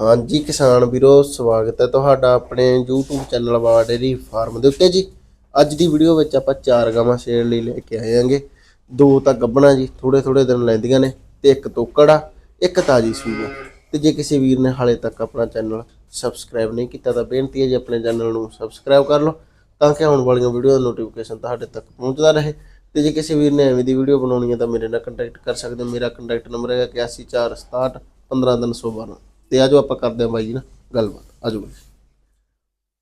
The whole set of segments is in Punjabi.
ਹਾਂਜੀ ਕਿਸਾਨ ਵੀਰੋ, ਸਵਾਗਤ ਹੈ ਤੁਹਾਡਾ ਆਪਣੇ YouTube ਚੈਨਲ ਵਾ ਡੇਰੀ ਫਾਰਮ ਦੇ ਉੱਤੇ ਜੀ। ਅੱਜ ਦੀ ਵੀਡੀਓ ਵਿੱਚ ਆਪਾਂ ਚਾਰ ਗਾਵਾਂ ਸ਼ੇਰ ਲਈ ਲੈ ਕੇ ਆਏ ਆਂਗੇ ਦੋ ਤਾਂ ਗੱਬਣਾ ਜੀ ਥੋੜੇ ਥੋੜੇ ਦਿਨ ਲੈਂਦੀਆਂ ਨੇ ਤੇ ਇੱਕ ਤੋਕੜ ਆ ਇੱਕ ਤਾਜੀ ਸੂਈ ਆ ਤੇ ਜੇ ਕਿਸੇ ਵੀਰ ਨੇ ਹਾਲੇ ਤੱਕ ਆਪਣਾ ਚੈਨਲ ਸਬਸਕ੍ਰਾਈਬ ਨਹੀਂ ਕੀਤਾ ਤਾਂ ਬੇਨਤੀ ਹੈ ਜੀ ਆਪਣੇ ਚੈਨਲ ਨੂੰ ਸਬਸਕ੍ਰਾਈਬ ਕਰ ਲਓ ਤਾਂ ਕਿ ਆਉਣ ਵਾਲੀਆਂ ਵੀਡੀਓ ਦਾ ਨੋਟੀਫਿਕੇਸ਼ਨ ਤੁਹਾਡੇ ਤੱਕ ਪਹੁੰਚਦਾ ਰਹੇ। ਤੇ ਜੇ ਕਿਸੇ ਵੀਰ ਨੇ ਐਵੇਂ ਦੀ ਵੀਡੀਓ ਬਣਾਉਣੀ ਹੈ ਤਾਂ ਮੇਰੇ ਨਾਲ ਕੰਟੈਕਟ ਕਰ ਸਕਦੇ ਹੋ। ਮੇਰਾ ਕੰਟੈਕਟ ਨੰਬਰ ਹੈਗਾ 814661 15312 ਤੇ ਆਜੋ ਆਪਾਂ ਕਰਦੇ ਹਾਂ ਬਾਈ ਜੀ ਨਾ ਗੱਲਬਾਤ। ਆਜੋ ਬਾਈ।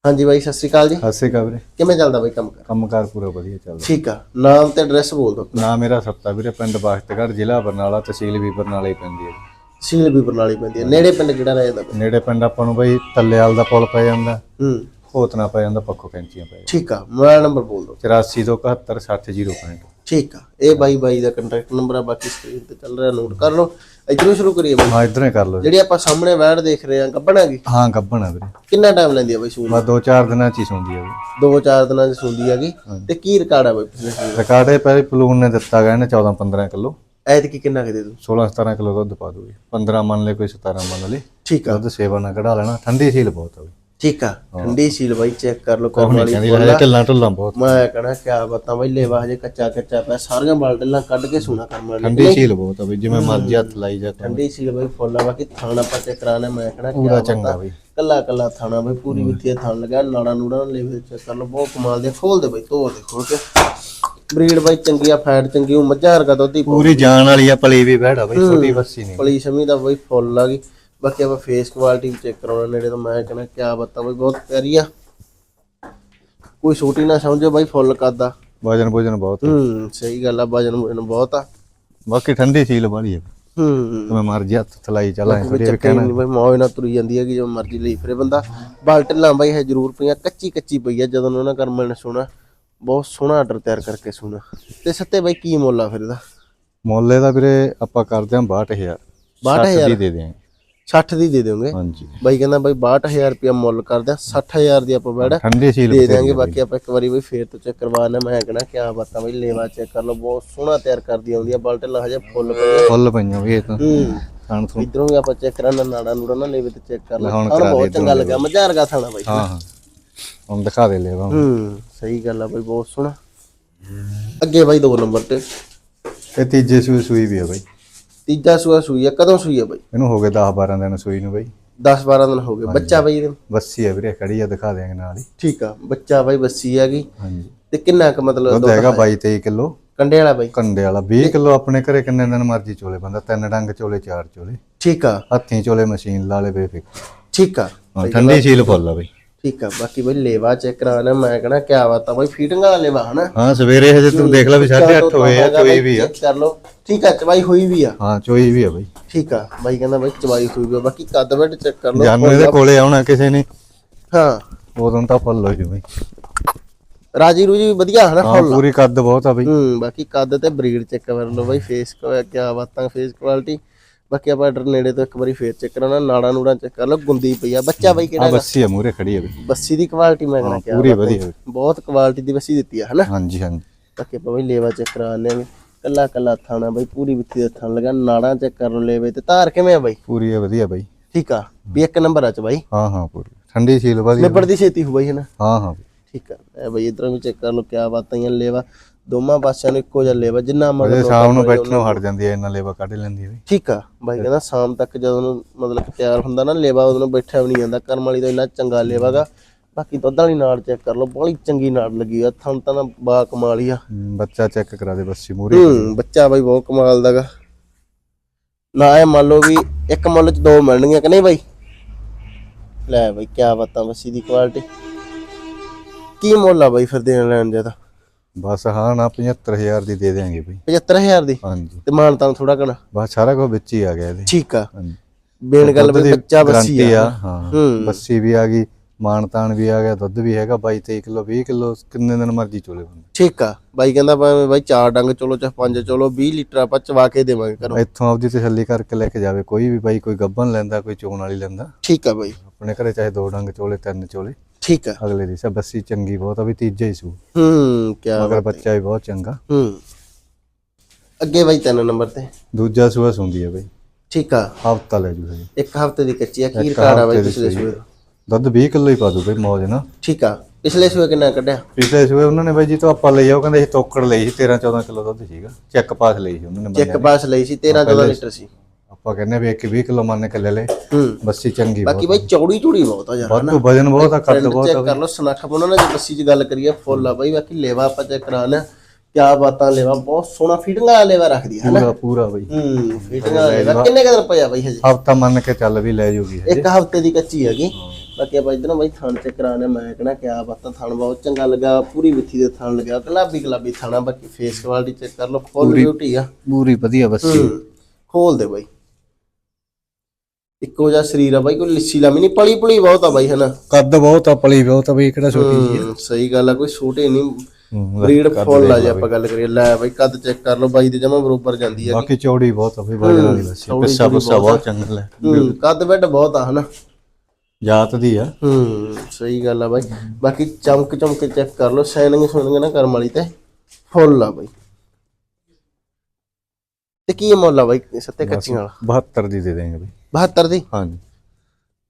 ਹਾਂਜੀ ਬਾਈ ਸਤਿ ਸ਼੍ਰੀ ਅਕਾਲ ਜੀ। ਸਤਿ ਸ਼੍ਰੀ ਅਕਾਲ ਵੀਰੇ। ਕਿਵੇਂ ਚੱਲਦਾ ਬਾਈ ਕੰਮ ਕਰ? ਕੰਮਕਾਰ ਪੂਰਾ ਵਧੀਆ ਚੱਲਦਾ। ਠੀਕ ਆ। ਨਾਮ ਤੇ ਐਡਰੈਸ ਬੋਲ ਦਿਓ ਨਾ ਮੇਰਾ ਸੱਤਾ ਵੀਰੇ ਪਿੰਡ ਬਾਖਤਗੜ੍ਹ ਜ਼ਿਲ੍ਹਾ ਬਰਨਾਲਾ ਤਹਿਸੀਲ ਵੀ ਬਰਨਾਲਾ ਹੀ ਪੈਂਦੀ ਹੈ। ਸੀਲ ਵੀ ਬਰਨਾਲੀ ਪੈਂਦੀ ਹੈ। ਨੇੜੇ ਪਿੰਡ ਕਿਹੜਾ ਰਹਿ ਜਾਂਦਾ ਬਾਈ? ਨੇੜੇ ਪਿੰਡ ਆਪਾਂ ਨੂੰ ਬਈ ਟੱਲੇਵਾਲ ਦਾ ਪੁਲ ਪੈ ਜਾਂਦਾ। ਹੂੰ। ਭੋਤਨਾ ਪੈ ਜਾਂਦਾ ਪੱਖੋ ਕੈਂਚੀਆਂ ਪੈ ਠੀਕ ਆ ਮੋਬਾਈਲ ਨੰਬਰ ਬੋਲ ਦਿਓ। 84 ਤੋਂ 71 60 0 ਠੀਕ ਆ ਇਹ ਬਾਈ ਬਾਈ ਦਾ ਕੰਟੈਕਟ ਨੰਬਰ ਆ ਬਾਕੀ ਸਕਰੀਨ ਤੇ ਚੱਲ ਰਿਹਾ ਨੋਟ ਕਰ ਲਓ। ਇਧਰੋਂ ਸ਼ੁਰੂ ਕਰੀਏ ਬਾਈ। ਹਾਂ ਇਧਰੋਂ ਹੀ ਕਰ ਲਓ। ਜਿਹੜੀ ਆਪਾਂ ਸਾਹਮਣੇ ਵੈੜ ਦੇਖ ਰਹੇ ਆ ਗੱਬਣਾ ਗੀ ਹਾਂ ਗੱਬਣ ਆ ਵੀਰੇ। ਕਿੰਨਾ ਟਾਈਮ ਲੈਂਦੀ ਆ ਬਾਈ ਸੂਣ ਬਸ ਦੋ ਚਾਰ ਦਿਨਾਂ ਚ ਹੀ ਸੌਂਦੀ ਆ ਵੀ ਦੋ ਚਾਰ ਦਿਨਾਂ ਚ ਸੂੰਦੀ ਹੈਗੀ। ਤੇ ਕੀ ਰਿਕਾਰਡ ਆ ਬਾਈ ਪਿਛਲੇ ਰਿਕਾਰਡੇ ਪਹਿਲੇ ਪਲੂਨ ਨੇ ਦਿੱਤਾ ਗਿਆ ਇਹਨੇ 14 15 ਕਿਲੋ। ਐਤਕੀ ਕਿੰਨਾ ਕੁ ਦੇ ਦੂ 16 17 ਕਿਲੋ ਦੁੱਧ ਪਾ ਦੂਗੀ 15 ਮੰਨ ਲੈ ਕੋਈ 17 ਮੰਨ ਲੈ ਠੀਕ ਆ। ਦੁੱਧ ਸੇਵਾ ਨਾਲ ਕਢਾ ਲੈਣਾ। ਠੰਡੀ ਸੀਲ ਬਹੁਤ ਆ ਵੀ ਠੀਕ ਆ ਠੰਡੀ ਸੀਲ ਬਾਈ ਚੈੱਕ ਕਰ ਲਓ ਕਰਮ ਵਾਲੀ ਕਹਿੰਦੀ ਲੈ ਢਿੱਲਾਂ ਢੁੱਲਾਂ ਬਹੁਤ। ਮੈਂ ਕਹਣਾ ਕਿਆ ਬਤਾ ਬਈ ਲੇਵਾ ਹਜੇ ਕੱਚਾ ਕੱਚਾ ਪਿਆ ਸਾਰੀਆਂ ਬਾਲਟੀਆਂ ਕੱਢ ਕੇ ਸੂਣਾ ਕਰਮ ਵਾਲੀ ਠੰਡੀ ਸੀਲ ਬਹੁਤ ਆ ਵੀ ਜਿਵੇਂ ਮਰਜ਼ੀ ਹੱਥ ਲਾਈ ਜਾ। ਠੰਡੀ ਸੀਲ ਬਾਈ ਫੁੱਲ ਆ ਬਾਕੀ ਥਾਣਾ ਪੱਤੇ ਕਰਾਣੇ ਮੈਂ ਕਹਣਾ ਪੂਰਾ ਚੰਗਾ ਬਈ। ਕੱਲਾ ਕੱਲਾ ਥਾਣਾ ਬਈ ਪੂਰੀ ਵਿੱਥੀ ਥਾਣ ਲਗਾ ਨਾੜਾ ਨੂੜਾ ਲੇਵੇ ਚੈੱਕ ਕਰ ਲਓ ਬਹੁਤ ਕਮਾਲ ਦੇ ਖੋਲ ਦੇ ਬਈ ਤੋੜ ਦੇ ਖੋਲ ਕੇ। ਬਰੀਡ ਬਾਈ ਚੰਗੀ ਆ ਫੈਟ ਚੰਗੀ ਉਹ ਮੱਝਾਂ ਵਰਗਾ ਦੁੱਧ ਹੀ ਪੂਰੀ ਜਾਨ ਵਾਲੀ ਆ ਪਲੀ ਵੀ ਬੈਠਾ ਬਈ ਛੋਟੀ ਬੱਸੀ ਨਹੀਂ। ਪਲੀ ਸ਼ਮੀ ਦਾ ਬਈ ਫੁੱਲ ਆ ਗਈ। ਬਾਕੀ ਆਪਾਂ ਫੇਸ ਕੁਆਲਿਟੀ ਵੀ ਚੈੱਕ ਕਰਾਉਣਾ ਨੇੜੇ ਤਾਂ ਮੈਂ ਕਹਿੰਦਾ ਕਿਆ ਬਤਾ ਬਈ ਬਹੁਤ ਪਿਆਰੀ ਆ ਕੋਈ ਛੋਟੀ ਨਾ ਸਮਝੋ ਬਾਈ ਫੁੱਲ ਕੱਦਾ। ਵਜਨ ਭੋਜਨ ਬਹੁਤ ਆ। ਹੂੰ ਸਹੀ ਗੱਲ ਆ ਵਜਨ ਵਜਨ ਬਹੁਤ ਆ। ਬਾਕੀ ਠੰਡੀ ਸੀਲ ਵਾਲੀ ਹੈ। ਹੂੰ ਜਿਵੇਂ ਮਰਜ਼ੀ ਹੱਥ ਥਲਾਈ ਚਲਾਏ ਕੋਈ ਚੱਕਰ ਨਹੀਂ ਬਈ ਮੌਜ ਨਾਲ ਤੁਰੀ ਜਾਂਦੀ ਹੈ ਕਿ ਜੋ ਮਰਜ਼ੀ ਲਈ ਫਿਰੇ ਬੰਦਾ। ਬਾਲਟਲਾਂ ਬਾਈ ਹੈ ਜ਼ਰੂਰ ਪਈਆਂ ਕੱਚੀ ਕੱਚੀ ਪਈ ਆ ਜਦੋਂ ਉਹਨਾਂ ਕਰਮਾਂ ਨੇ ਸੋਣਾ ਬਹੁਤ ਸੋਹਣਾ ਆਰਡਰ ਤਿਆਰ ਕਰਕੇ ਸੋਣਾ ਤੇ ਸੱਤੇ ਬਾਈ ਕੀ ਮੁੱਲ ਆ ਫਿਰ ਇਹਦਾ? ਮੁੱਲੇ ਦਾ ਵੀਰੇ ਆਪਾਂ ਕਰਦੇ ਆਂ 62000 62000 ਦੀ ਦੇ ਦਿਆਂ 60 ਦੀ ਦੇ ਦਿਓਗੇ। ਹਾਂਜੀ। ਬਾਈ ਕਹਿੰਦਾ ਬਾਈ 62000 ਰੁਪਇਆ ਮੁੱਲ ਕਰਦੇ ਆ 60000 ਦੀ ਆਪਾਂ ਬੈੜਾ ਠੰਡੀ ਸੀਲ ਦੇ ਦਿਆਂਗੇ ਬਾਕੀ ਆਪਾਂ ਇੱਕ ਵਾਰੀ ਬਈ ਫੇਰ ਤੋਂ ਚੈੱਕ ਕਰਵਾਣਾ ਮੈਂ ਕਹਣਾ ਕਿਆ ਬਾਤਾਂ ਬਈ ਲੇਵਾ ਚੈੱਕ ਕਰ ਲਓ ਬਹੁਤ ਸੋਹਣਾ ਤਿਆਰ ਕਰਦੀ ਆਉਂਦੀ ਆ ਬਾਲਟਲਾਂ ਹਜੇ ਫੁੱਲ ਪਏ ਫੁੱਲ ਪਈਆਂ ਵੀ ਇਹ ਤਾਂ। ਹੂੰ। ਖਾਣ ਤੋਂ। ਇਧਰੋਂ ਵੀ ਆਪਾਂ ਚੈੱਕ ਕਰਾਣਾ ਨਾੜਾ ਨੂੜਾ ਨਾ ਲੇਵੇ ਤੇ ਚੈੱਕ ਕਰ ਲਾ ਕਰਾ ਬਹੁਤ ਚੰਗਾ ਲੱਗਾ ਮਜ਼ਾ ਰਗਾ ਥਾਣਾ ਬਾਈ। ਹਾਂ ਹਾਂ। ਹੁਣ ਦਿਖਾ ਦੇ ਲੈ ਵਾ ਹੂੰ ਸਹੀ ਗੱਲ ਆ ਬਾਈ ਬਹੁਤ ਸੋਹਣਾ। ਅੱਗੇ ਬਾਈ ਦੋ ਨੰਬਰ ਤੇ। ਇਹ ਤੀਜੇ ਸੂਈ ਸੂਈ ਵੀ ਆ ਬਈ। ਤੀਜਾ ਸੂਆ ਸੂਈ ਆ ਕਦੋਂ ਸੂਈ ਆ ਬਾਈ? ਇਹਨੂੰ ਹੋ ਗਏ 10 12 ਦਿਨ ਸੂਈ ਨੂੰ ਬਈ। 10 12 ਦਿਨ ਹੋ ਗਏ ਬੱਚਾ ਬਾਈ ਇਹਦੇ? ਬੱਸੀ ਆ ਵੀਰੇ ਖੜੀ ਆ ਦਿਖਾ ਦਿਆਂਗੇ ਨਾਲ ਹੀ। ਠੀਕ ਆ ਬੱਚਾ ਬਾਈ ਬੱਸੀ ਹੈਗੀ। ਹਾਂਜੀ। ਤੇ ਕਿੰਨਾ ਕੁ ਮਤਲਬ ਦੁੱਧ ਹੈਗਾ 22 23 ਕਿਲੋ। ਕੰਡੇ ਵਾਲਾ ਬਾਈ? ਕੰਡੇ ਵਾਲਾ 20 ਕਿਲੋ ਆਪਣੇ ਘਰੇ ਕਿੰਨੇ ਦਿਨ ਮਰਜ਼ੀ ਚੋਲੇ ਬੰਦਾ ਤਿੰਨ ਡੰਗ ਚੋਲੇ ਚਾਰ ਚੋਲੇ। ਠੀਕ ਆ। ਹੱਥੀਂ ਚੋਲੇ ਮਸ਼ੀਨ ਲਾ ਲੇ ਬੇਫਿਕਰ। ਠੀਕ ਆ। ਠੰਡੀ ਸੀਲ ਫੁੱਲ ਆ ਬਈ। ਠੀਕ ਆ ਬਾਕੀ ਬਾਈ ਲੇਵਾ ਚੈੱਕ ਕਰਾਣਾ ਮੈਂ ਕਹਣਾ ਕਿਆ ਬਾਤ ਆ ਬਾਈ ਫੀਟਿੰਗ ਵਾਲਾ ਲੇਵਾ ਹਨਾ? ਹਾਂ ਸਵੇਰੇ ਹਜੇ ਤੂੰ ਦੇਖ ਲੈ ਵੀ 8:30 ਹੋਏ ਆ ਚੋਈ ਵੀ ਆ। ਕਰ ਲਓ। ਠੀਕ ਆ ਚਵਾਈ ਹੋਈ ਵੀ ਆ। ਹਾਂ ਚੋਈ ਵੀ ਆ ਬਈ। ਠੀਕ ਆ ਬਾਈ ਕਹਿੰਦਾ ਬਾਈ ਚਵਾਈ ਹੋਈ ਵੀ ਆ ਬਾਕੀ ਕੱਦ ਬੈਡ ਚੈੱਕ ਕਰ ਲਓ। ਜਾਨੂ ਇਹਦੇ ਕੋਲੇ ਆਉਣਾ ਕਿਸੇ ਨੇ। ਹਾਂ। ਉਦੋਂ ਤਾਂ ਫੁੱਲ ਹੋ ਜੂ ਬਈ। ਰਾਜੀ ਰੂਜੀ ਵੀ ਵਧੀਆ ਹਨਾ ਹਾਂ ਪੂਰੀ ਕੱਦ ਬਹੁਤ ਆ ਬਈ। ਹੂੰ ਬਾਕੀ ਕੱਦ ਤੇ ਬਰੀਡ ਚੈੱਕ ਕਰ ਲਓ ਬਾਈ ਫੇਸ ਕਿਆ ਬਾਤਾਂ ਫੇਸ ਕੁਆਲਿਟੀ ਬਾਕੀ ਆਪਾਂ ਆਰਡਰ ਨੇੜੇ ਤੋਂ ਇੱਕ ਵਾਰੀ ਫੇਰ ਚੈੱਕ ਕਰਾਉਣਾ ਨਾੜਾ ਨੂੜਾ ਚੈੱਕ ਕਰ ਲਓ ਗੁੰਦੀ ਪਈ ਆ। ਬੱਚਾ ਬਾਈ ਆ ਕਿਹੜਾ ਬੱਸੀ ਆ ਮੂਰੇ ਖੜੀ ਆ ਬਈ। ਬੱਸੀ ਦੀ ਕੁਆਲਿਟੀ ਮੈਂ ਕਹਿੰਦਾ ਕਿਆ ਪੂਰੀ ਬਾਤ। ਵਧੀਆ ਬਹੁਤ ਕੁਆਲਿਟੀ ਦੀ ਬੱਸੀ ਦਿੱਤੀ ਆ ਹਨਾ? ਹਾਂਜੀ ਹਾਂਜੀ। ਬਾਕੀ ਆਪਾਂ ਬਾਈ ਲੇਵਾ ਚੈੱਕ ਕਰਾਉਂਦੇ ਆਂਗੇ ਕੱਲਾ ਕੱਲਾ ਥਾਣਾ ਬਾਈ ਪੂਰੀ ਵਿੱਥੀ ਦਾ ਥਣ ਲਗਾ। ਨਾੜਾਂ ਚੈੱਕ ਕਰ ਲਓ ਲੇਵੇ ਤੇ। ਧਾਰ ਕਿਵੇਂ ਆ ਬਾਈ? ਪੂਰੀ ਆ ਵਧੀਆ ਬਈ। ਠੀਕ ਆ। ਵੀ ਇੱਕ ਨੰਬਰ ਆ ਚ ਬਾਈ। ਹਾਂ ਹਾਂ ਪੂਰੀ। ਠੰਡੀ ਸੀਲ ਵਧੀਆ ਨਿਬੜਦੀ ਛੇਤੀ ਹੋ ਬਾਈ ਹਨਾ? ਹਾਂ ਹਾਂ। ਠੀਕ ਆ। ਇਹ ਬਾਈ ਇਧਰੋਂ ਵੀ ਚੈੱਕ ਕਰ ਲਓ ਕਿਆ ਬਾਤਾਂ ਹੀ ਆ ਲੇਵਾ। ਦੋਵਾਂ ਪਾਸਿਆਂ ਨੂੰ ਇੱਕੋ ਜਿਹਾ ਲੇਵਾ ਜਿੰਨਾ ਮਤਲਬ ਸ਼ਾਮ ਨੂੰ ਬੈਠਣੋਂ ਹਟ ਜਾਂਦੀ ਐ ਇਹਨਾਂ ਲੇਵਾ ਕੱਢ ਲੈਂਦੀ ਐ ਬਈ ਠੀਕ ਆ ਬਾਈ ਕਹਿੰਦਾ ਸ਼ਾਮ ਤੱਕ ਜਦੋਂ ਮਤਲਬ ਤਿਆਰ ਹੁੰਦਾ ਨਾ ਲੇਵਾ ਉਦੋਂ ਬੈਠਿਆ ਵੀ ਨਹੀਂ ਜਾਂਦਾ ਕਰਮ ਵਾਲੀ ਦਾ ਇੰਨਾ ਚੰਗਾ ਲੇਵਾਗਾ ਬਾਕੀ ਦੁੱਧ ਵਾਲੀ ਨਾੜ ਚੈੱਕ ਕਰ ਲਓ ਬੜੀ ਚੰਗੀ ਨਾੜ ਲੱਗੀ ਆ ਥਣ ਤਾਂ ਨਾ ਬਾ ਕਮਾਲ ਹੀ ਆ। ਬੱਚਾ ਚੈੱਕ ਕਰਾ ਦੇ ਬੱਸੀ ਮੂਰੇ ਹੂੰ ਬੱਚਾ ਬਾਈ ਬਹੁਤ ਕਮਾਲ ਦਾਗਾ ਨਾ ਇਹ ਮੰਨ ਲਓ ਵੀ ਇੱਕ ਮੁੱਲ ਚ ਦੋ ਮਿਲਣਗੀਆਂ ਕਿ ਨਹੀਂ ਬਾਈ? ਲੈ ਬਾਈ ਕੀ ਬਾਤਾਂ ਬੱਸੀ ਦੀ ਕੁਆਲਿਟੀ ਕੀ ਮੁੱਲ ਆ ਬਾਈ ਫਿਰ ਦੇਣ ਲੈਣ ਦੇ ਤਾਂ? ਬਸ ਹਾਂ ਨਾ 75000 ਦੀ ਦੇ ਦੇਾਂਗੇ ਬਈ। 75000 ਦੀ? ਹਾਂਜੀ। ਤੇ ਮਾਨ ਤਾਂ ਥੋੜਾ ਕਣਾ ਬਸ ਸਾਰਾ ਕੁਝ ਵਿੱਚ ਹੀ ਆ ਗਿਆ ਇਹਦੇ। ਠੀਕ ਆ। ਬੇਨ ਗੱਲ ਵੀ ਬੱਚਾ ਬੱਸੀ ਆ। ਹਾਂ। ਬੱਸੀ ਵੀ ਆ ਗਈ ਮਾਨਤਾਨ ਵੀ ਆ ਗਿਆ ਦੁੱਧ ਵੀ ਹੈਗਾ 22 23 ਕਿਲੋ 20 ਕਿਲੋ ਕਿੰਨੇ ਦਿਨ ਮਰਜ਼ੀ ਚੋਲੇ ਬੰਦੇ। ਠੀਕ ਆ। ਬਾਈ ਕਹਿੰਦਾ ਬਾਈ ਚਾਰ ਡੰਗ ਚਲੋ ਚਾਹੇ ਪੰਜ ਚਲੋ 20 ਲੀਟਰ ਆਪਾਂ ਚਵਾ ਕੇ ਦੇਵਾਂਗੇ ਕਰੋ ਇੱਥੋਂ ਆਪਦੀ ਤਸੱਲੀ ਕਰਕੇ ਲੈ ਕੇ ਜਾਵੇ ਕੋਈ ਵੀ ਬਾਈ ਕੋਈ ਗੱਬਨ ਲੈਂਦਾ ਕੋਈ ਚੋਣ ਵਾਲੀ ਲੈਂਦਾ। ਠੀਕ ਆ ਬਾਈ। ਆਪਣੇ ਘਰੇ ਚਾਹੇ ਦੋ ਡੰਗ ਚੋਲੇ ਤਿੰਨ ਚੋਲੇ। ਠੀਕ ਆ। ਅਗਲੇ ਦੀ ਸਾ ਬੱਸੀ ਚੰਗੀ ਬਹੁਤ ਆ ਵੀ ਤੀਜਾ ਹੀ ਸੂ। ਹੂੰ ਕੀ ਮਗਰ ਬੱਚਾ ਵੀ ਬਹੁਤ ਚੰਗਾ। ਹੂੰ। ਅੱਗੇ ਬਾਈ ਤਿੰਨ ਨੰਬਰ ਤੇ। ਦੂਜਾ ਸੂਆ ਸੁੰਦੀ ਹੈ ਬਈ। ਠੀਕ ਆ। ਹਫਤਾ ਲੈ ਜੂ ਹਜੇ ਇੱਕ ਹਫ਼ਤੇ ਦੀ ਕੱਚੀ ਆ ਕੀ ਰਿਕਾਰਡ ਆ ਬਾਈ ਪਿਛਲੇ ਸੂਏ ਆ। ਦਾ? ਦੁੱਧ 20 ਕਿਲੋ ਹੀ ਪਾ ਦੂ ਬਈ ਮੌਜ ਨਾ। ਠੀਕ ਆ। ਪਿਛਲੇ ਸੂਏ ਕਿੰਨਾ ਕੱਢਿਆ? ਪਿਛਲੇ ਸੂਏ ਉਹਨਾਂ ਨੇ ਬਾਈ ਜੀ ਤੋਂ ਆਪਾਂ ਲਈ ਆ ਉਹ ਕਹਿੰਦੇ ਸੀ ਤੋਕੜ ਲਈ ਸੀ 13 14 ਕਿਲੋ ਦੁੱਧ ਸੀਗਾ। ਚੈੱਕ ਪਾਸ ਲਈ ਸੀ ਉਹਨਾਂ ਨੇ ਚੈੱਕ ਪਾਸ ਲਈ ਸੀ 13 14 ਲੀਟਰ ਸੀ। ਆਪਾਂ ਕਹਿੰਦੇ ਵੀ ਇੱਕ 20 ਕਿਲੋ ਮੰਨ ਕੇ ਲੈ ਲੈ। ਬੱਸੀ ਚੰਗੀ ਬਾਕੀ ਬਾਈ ਚੌੜੀ ਚੂੜੀ ਬਹੁਤ ਆ ਯਾਰ ਬਹੁਤ ਵਜਨ ਬਹੁਤ ਆ ਕੱਦ ਬਹੁਤ ਚੈੱਕ ਕਰ ਲਓ ਸਨੱਖ ਉਹਨਾਂ ਨੇ ਜੇ ਬੱਸੀ 'ਚ ਗੱਲ ਕਰੀਏ ਫੁੱਲ ਆ ਬਾਈ ਬਾਕੀ ਲੇਵਾ ਆਪਾਂ ਚੈੱਕ ਕਰਾ ਲਿਆ। ਕਿਆ ਬਾਤਾਂ ਲੇਵਾ ਬਹੁਤ ਸੋਹਣਾ ਫਿਟਿੰਗ ਵਾਲਾ ਲੇਵਾ ਰੱਖਦੀ ਹੈ ਪੂਰਾ ਪੂਰਾ ਬਈ। ਹੂੰ ਫਿਟਿੰਗ ਵਾਲਾ ਲੇਵਾ। ਕਿੰਨੇ ਕੁ ਦਿਨ ਪਿਆ ਬਾਈ ਹਜੇ? ਹਫਤਾ ਮੰਨ ਕੇ ਚੱਲ ਵੀ ਲੈ ਜੂਗੀ ਹਜੇ। ਇੱਕ ਹਫ਼ਤੇ ਦੀ ਕੱਚੀ ਹੈਗੀ। ਬਾਕੀ ਆਪਾਂ ਇਧਰੋਂ ਬਾਈ ਥਣ ਚੈੱਕ ਕਰਾਣੇ ਮੈਂ ਕਹਣਾ ਕਿਆ ਬਾਤਾਂ ਥਣ ਬਹੁਤ ਚੰਗਾ ਲੱਗਾ ਪੂਰੀ ਵਿੱਥੀ ਦੇ ਥਣ ਲੱਗਿਆ ਗੁਲਾਬੀ ਗੁਲਾਬੀ ਥਣਾ ਬਾਕੀ ਫੇਸ ਕੁਆਲਿਟੀ ਚੈੱਕ ਕਰ ਲਓ ਫੁੱਲ ਬਿਊਟੀ ਆ। ਪੂਰੀ ਵਧੀਆ ਬੱਸੀ। ਖੋਲ ਦੇ ਬਾਈ। ਇੱਕੋ ਜਿਹਾ ਸਰੀਰ ਆ ਬਾਈ ਕੋਈ ਲਿੱਸੀ ਲਾਮੀ ਨਹੀਂ ਪਲੀ ਪੁਲੀ ਬਹੁਤ ਆ ਬਾਈ ਹਨਾ? ਕੱਦ ਬਹੁਤ ਆ ਪਲੀ ਬਹੁਤ ਆ ਬਈ ਕਿਹੜਾ ਛੋਟੀ ਜੀ ਹੂੰ, ਸਹੀ ਗੱਲ ਆ ਕੋਈ ਛੋਟੇ ਨਹੀਂ ਬਰੀਡ ਫੁੱਲ ਆ ਜੇ ਆਪਾਂ ਗੱਲ ਕਰੀਏ। ਲੈ ਬਾਈ ਕੱਦ ਚੈੱਕ ਕਰ ਲਓ ਬਾਈ ਦੇ ਜਮਾ ਬਰੋਬਰ ਜਾਂਦੀ ਹੈ ਬਾਕੀ ਚੌੜੀ ਬਹੁਤ ਆ ਬਈ ਵਜਨ ਵਾਲੀ ਬੱਸੀ ਚੌੜੀ ਪਿੱਸਾ ਪੁੱਸਾ ਬਹੁਤ ਚੰਗਾ ਲੈ। ਹੂੰ ਕੱਦ ਬੈੱਡ ਬਹੁਤ ਆ ਹਨਾ? ਜਾਤ ਦੀ ਆ। ਹੂੰ ਸਹੀ ਗੱਲ ਆ ਬਾਈ। ਬਾਕੀ ਚਮਕ ਚਮਕ ਚੈੱਕ ਕਰ ਲਓ ਸ਼ਾਈਨਿੰਗ ਸੁਣਨਗੇ ਨਾ ਕਰਮ ਵਾਲੀ ਤੇ। ਫੁੱਲ ਆ ਬਾਈ। ਤੇ ਕੀ ਮੁੱਲ ਆ ਬਾਈ ਸੱਤੇ ਕੱਚੀਆਂ ਵਾਲਾ? 72 ਦੀ ਦੇ ਦੇਂਗੇ ਬਈ। 72 ਦੀ? ਹਾਂਜੀ।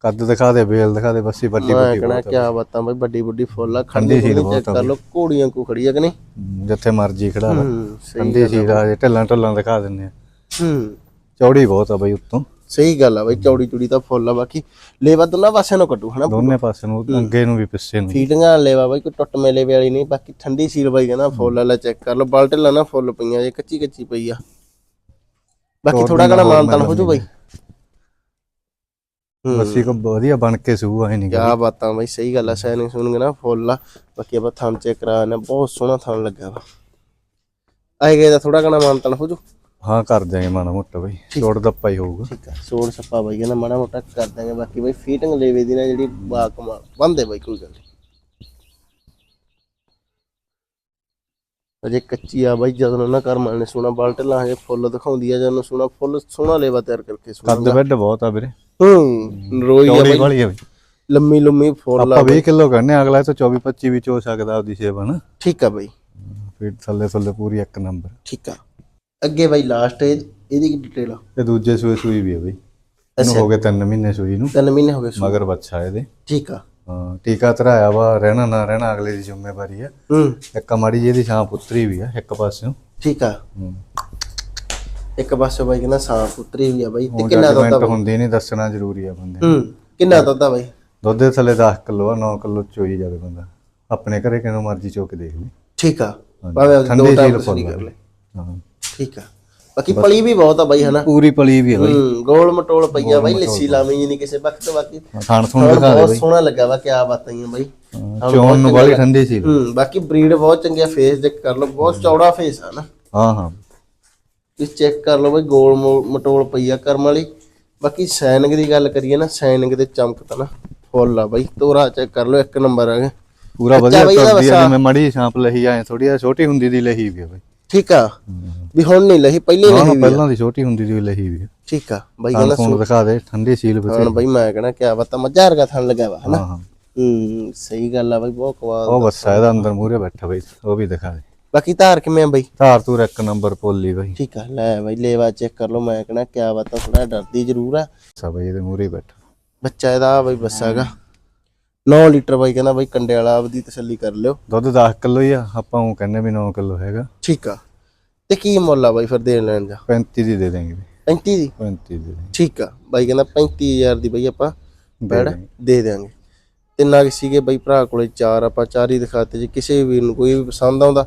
ਕੱਦ ਦਿਖਾ ਦੇ ਬੇਲ ਦਿਖਾ ਦੇ ਬੱਸੀ ਵੱਡੀ ਮੈਂ ਵੱਡੀ ਕਹਣਾ ਬਹੁਤ ਆ। ਕਿਆ ਬਾਤਾਂ ਬਾਈ ਵੱਡੀ ਵੱਡੀ ਫੁੱਲ ਆ ਖੰਡੀ ਸੀਲ ਚੈੱਕ ਕਰ ਲਓ ਘੋੜੀਆਂ ਕੋ ਖੜੀ ਆ ਕਿ ਨਹੀਂ? ਜਿੱਥੇ ਮਰਜ਼ੀ ਖੜਾ ਲਾ। ਹੂੰ ਸਹੀ ਠੰਡੀ ਸੀ ਰਾਜੇ ਢੱਲਾਂ ਢੱਲਾਂ ਦਿਖਾ ਦਿੰਨੇ ਆ। ਹੂੰ। ਚੌੜੀ ਬਹੁਤ ਆ ਬਈ ਉੱਤੋਂ। ਸਹੀ ਗੱਲ ਆ ਬਾਈ ਚੌੜੀ ਚੂੜੀ ਤਾਂ ਫੁੱਲ ਆ ਬਾਕੀ ਲੇਵਾ ਦੋਨਾਂ ਪਾਸਿਆਂ ਨੂੰ ਕੱਟੂ ਹਨਾ? ਦੋਨੇ ਪਾਸੇ ਨੂੰ ਅੱਗੇ ਨੂੰ ਵੀ ਪਿੱਛੇ ਨੂੰ ਫੀਟਿੰਗਾਂ ਲੇਵਾ ਬਾਈ ਕੋਈ ਟੁੱਟ ਮੇਲੇ ਵਾਲੀ ਨਹੀਂ ਬਾਕੀ ਠੰਡੀ ਸੀਲ ਬਾਈ ਕਹਿੰਦਾ ਫੁੱਲ ਵਾਲਾ ਚੈੱਕ ਕਰ ਲਓ ਬਾਲਟੇ ਲਾਣਾ ਫੁੱਲ ਪਈਆਂ ਜੇ ਕੱਚੀ ਕੱਚੀ ਪਈ ਆ। ਬਾਕੀ ਥੋੜਾ ਘਣਾ ਮਾਨਤਾਨ ਹੋ ਜੂ ਬਾਈ। ਬੱਸੀ ਕੋ ਵਧੀਆ ਬਣ ਕੇ ਸੂ ਆਏ ਨਹੀਂ ਕਿਆ ਬਾਤਾਂ ਬਾਈ ਸਹੀ ਗੱਲ ਆ ਸੈਨਿੰਗ ਸੁਣਗੇ ਨਾ ਫੁੱਲ ਆ। ਬਾਕੀ ਆਪਾਂ ਥਣ ਚੈੱਕ ਕਰਾਣਾ ਬਹੁਤ ਸੋਹਣਾ ਥਣ ਲੱਗਾ ਵਾ। ਆਏ ਗਏ ਦਾ ਥੋੜਾ ਘਣਾ ਮਾਨਤਾਨ ਹੋ ਜੂ? ਹਾਂ ਕਰ ਦਿਆਂਗੇ ਮਾੜਾ ਮੋਟਾ ਬਈ ਛੋੜ ਦੱਪਾ ਹੀ ਹੋਊਗਾ। ਠੀਕ ਆ ਸੋੜ ਸੱਪਾ ਬਾਈ ਕਹਿੰਦਾ ਮਾੜਾ ਮੋਟਾ ਕਰ ਦਾਂਗੇ ਬਾਕੀ ਬਾਈ ਫੀਟਿੰਗ ਲੇਵੇ ਦੀ ਨਾ ਜਿਹੜੀ ਬਾ ਕਮਾਲ ਬੰਦੇ ਬਾਈ ਕੋਈ ਗੱਲ ਅਜੇ ਕੱਚੀ ਆ ਬਾਈ ਜਦੋਂ ਨਾ ਕਰ ਨੇ ਸੋਨਾ ਬਾਲਟ ਲਾ ਹਜੇ ਫੁੱਲ ਦਿਖਾਉਂਦੀ ਆ ਜਦੋਂ ਸੋਨਾ ਫੁੱਲ ਸੋਹਣਾ ਲੇਵਾ ਤਿਆਰ ਕਰਕੇ ਸੋਨਾ ਕੱਦ ਬੈੱਡ ਬਹੁਤ ਆ ਵੀਰੇ। ਹੂੰ ਰੋਈ ਆ ਚੌੜੀ ਬਾਈ। ਵਾਲੀ ਆ ਬਈ। ਲੰਮੀ ਲੰਮੀ ਫੁੱਲ ਆ ਆਪਾਂ 20 ਕਿਲੋ ਕਰਨੇ ਅਗਲਾ ਇਹ ਤੋਂ 24 25 ਵੀ ਚੋ ਸਕਦਾ ਉਹਦੀ ਸੇਵਾ ਨਾ। ਠੀਕ ਆ ਬਾਈ। ਫਿਰ ਥੱਲੇ ਥੱਲੇ ਪੂਰੀ ਇੱਕ ਨੰਬਰ। ਠੀਕ ਆ। ਅੱਗੇ ਬਾਈ ਲਾਸਟ ਇਹਦੀ ਕੀ ਡਿਟੇਲ ਆ? ਤੇ ਦੂਜੇ ਸੂਏ ਸੂਈ ਵੀ ਆ ਬਈ। ਇਹਨੂੰ ਹੋ ਗਏ 3 ਮਹੀਨੇ ਸੂਈ ਨੂੰ। ਤਿੰਨ ਮਹੀਨੇ ਹੋ ਗਏ ਸੂ- ਮਗਰ ਬੱਚਾ ਇਹਦੇ। ਠੀਕ ਆ। ਹਾਂ ਟੀਕਾ ਧਰਾਇਆ ਵਾ ਰਹਿਣਾ ਨਾ ਰਹਿਣਾ ਅਗਲੇ ਦੀ ਜ਼ਿੰਮੇਵਾਰੀ ਆ। ਹੂੰ। ਇੱਕ ਮਾੜੀ ਜਿਹੀ ਦੀ ਛਾਂ ਪੁੱਤਰੀ ਵੀ ਆ ਇੱਕ ਪਾਸਿਓਂ। ਠੀਕ ਆ। ਹੂੰ। ਇੱਕ ਪਾਸੇ ਬਾਈ ਕਹਿੰਦਾ ਸਾਫ਼ ਪੁੱਤਰੀ ਵੀ ਆ ਬਾਈ ਤੇ ਕਿੰਨਾ ਦੁੱਧ ਆ ਬਾਈ? ਹੁੰਦੀ ਨਹੀਂ ਦੱਸਣਾ ਜ਼ਰੂਰੀ ਆ ਬੰਦੇ ਨੂੰ। ਹੂੰ ਕਿੰਨਾ ਦੁੱਧ ਆ ਬਾਈ? ਦੁੱਧ ਦੇ ਥੱਲੇ 10 ਕਿਲੋ ਆ 9 ਕਿਲੋ ਚੋਈ ਜਾਵੇ ਬੰਦਾ। ਆਪਣੇ ਘਰੇ ਕਿਨੂੰ ਮਰਜ਼ੀ ਚੋ ਕੇ ਦੇਖ ਲਈ ਠੀਕ ਆ। ਭਾਵੇਂ ਠੰਡੀ ਦੋ ਟਾਈਮ ਫੁੱਲ ਕਰ ਲੈ। ਹਾਂ। ਠੀਕ ਆ। ਬਾਕੀ ਪਲੀ ਵੀ ਬਹੁਤ ਆ ਬਾਈ ਹਨਾ? ਪੂਰੀ ਪਲੀ ਵੀ ਆ ਬਈ। ਹੂੰ ਗੋਲ ਮਟੋਲ ਪਈਆ ਬਾਈ ਲੱਸੀ ਲਾਵੀਂ ਜੀ ਨਹੀਂ ਕਿਸੇ ਵਕਤ ਬਾਕੀ ਖਾਣ ਥਣ ਦਿਖਾ ਦੇ ਬਹੁਤ ਸੋਹਣਾ ਲੱਗਾ ਵਾ ਕਿਆ ਬਾਤਾਂ ਹੀ ਆ ਬਾਈ। ਹਾਂ, ਚੋਣ ਨੂੰ ਵਾਲੀ ਠੰਡੀ ਸੀ। ਹੂੰ ਬਾਕੀ ਬਰੀਡ ਬਹੁਤ ਚੰਗੀ ਆ ਫੇਸ ਚੈੱਕ ਕਰ ਲਓ ਬਹੁਤ ਚੌੜਾ ਫੇਸ ਆ ਨਾ। ਹਾਂ ਹਾਂ। ਤੁਸੀਂ ਚੈੱਕ ਕਰ ਲਓ ਬਾਈ ਗੋਲ ਮੋ- ਮਟੋਲ ਪਈ ਆ ਕਰਮ ਵਾਲੀ। ਬਾਕੀ ਸਾਈਨਿੰਗ ਦੀ ਗੱਲ ਕਰੀਏ ਨਾ ਸਾਈਨਿੰਗ ਤੇ ਚਮਕ ਤਾਂ ਨਾ ਫੁੱਲ ਆ ਬਾਈ। ਤੋਰਾ ਚੈੱਕ ਕਰ ਲਓ ਇੱਕ ਨੰਬਰ ਆ ਗਿਆ। ਪੂਰਾ ਵਧੀਆ ਬਈ ਇਹਦਾ ਕਰਦੀ ਆ ਵਸਾ। ਜਿਵੇਂ ਮੜੀ ਛਾਂਪ ਲਹੀ ਆਏ ਥੋੜੀ ਆ ਛੋਟੀ ਹੁੰਦੀ ਦੀ ਲਹੀ ਵੀ ਆ ਬਈ। ਠੀਕ ਆ। ਵੀ ਹੁਣ ਨਹੀਂ ਲਹੀ ਪਹਿਲੇ ਹਾਂ ਲਹੀ ਵੀ ਆ। ਪਹਿਲਾਂ ਦੀ ਛੋਟੀ ਹੁੰਦੀ ਦੀ ਲਹੀ ਵੀ ਆ। ਠੀਕ ਆ। ਬਾਈ ਕਹਿੰਦਾ ਥੂਣ ਦਿਖਾ ਦੇ ਠੰਡੀ ਸੀਲ ਵਿੱਚ ਹਾਂ ਬਾਈ ਮੈਂ ਕਹਣਾ ਕਿਆ ਬਾਤਾਂ ਮੱਝਾਂ ਵਰਗਾ ਥਣ ਲੱਗਾ ਵਾ ਹਨਾ? ਹਾਂ ਹਾਂ। ਹੂੰ ਸਹੀ ਗੱਲ ਆ ਬਾਈ ਬਹੁਤ ਕਮਾਲ ਉਹ ਬੱਸਾ ਇਹਦਾ ਅੰਦਰ ਮੂਰੇ ਬੈਠਾ ਬਈ ਉਹ ਵੀ ਦਿਖਾ ਦੇ। ਬਾਕੀ ਧਾਰ ਕਿਵੇਂ ਆ ਬਾਈ? ਧਾਰ ਤੂਰ ਇੱਕ ਨੰਬਰ ਪੋਲੀ ਬਈ। ਠੀਕ ਆ ਲੈ ਬਾਈ ਲੇਵਾ ਚੈੱਕ ਕਰ ਲਓ ਮੈਂ ਕਹਣਾ ਕਿਆ ਬਾਤਾਂ ਥੋੜਾ ਡਰਦੀ ਜ਼ਰੂਰ ਆ। ਸਾ ਬਈ ਇਹਦੇ ਮੂਰੇ ਬੈਠਾ। ਬੱਚਾ ਇਹਦਾ ਬਾਈ ਬੱਸਾ ਹੈਗਾ। 9 ਲੀਟਰ ਬਾਈ ਕਹਿੰਦਾ ਬਾਈ ਕੰਡੇ ਵਾਲਾ ਆਪਦੀ ਤਸੱਲੀ ਕਰ ਲਿਓ। ਦੁੱਧ 10 ਕਿਲੋ ਹੀ ਆ ਆਪਾਂ ਉਹ ਕਹਿੰਦੇ ਵੀ 9 ਕਿਲੋ ਹੈਗਾ। ਠੀਕ ਆ ਤੇ ਕੀ ਮੁੱਲ ਆ ਬਾਈ ਫਿਰ ਦੇਣ ਲੈਣ ਦਾ? 35 ਦੀ ਦੇ ਦੇਂਗੇ ਬਈ। 35 ਦੀ? 35 ਦੀ। ਦੇਂਗੇ ਠੀਕ ਆ ਬਾਈ ਕਹਿੰਦਾ 35000 ਦੀ ਬਾਈ ਆਪਾਂ ਦੇ ਬੈੜ ਦੇਂਗੇ। ਦੇ ਦਿਆਂਗੇ। ਤਿੰਨਾਂ ਕਿ ਸੀਗੇ ਬਾਈ ਭਰਾ ਕੋਲੇ ਚਾਰ ਆਪਾਂ ਚਾਰ ਹੀ ਦਿਖਾਤੇ ਜੇ ਕਿਸੇ ਵੀਰ ਨੂੰ ਕੋਈ ਵੀ ਪਸੰਦ ਆਉਂਦਾ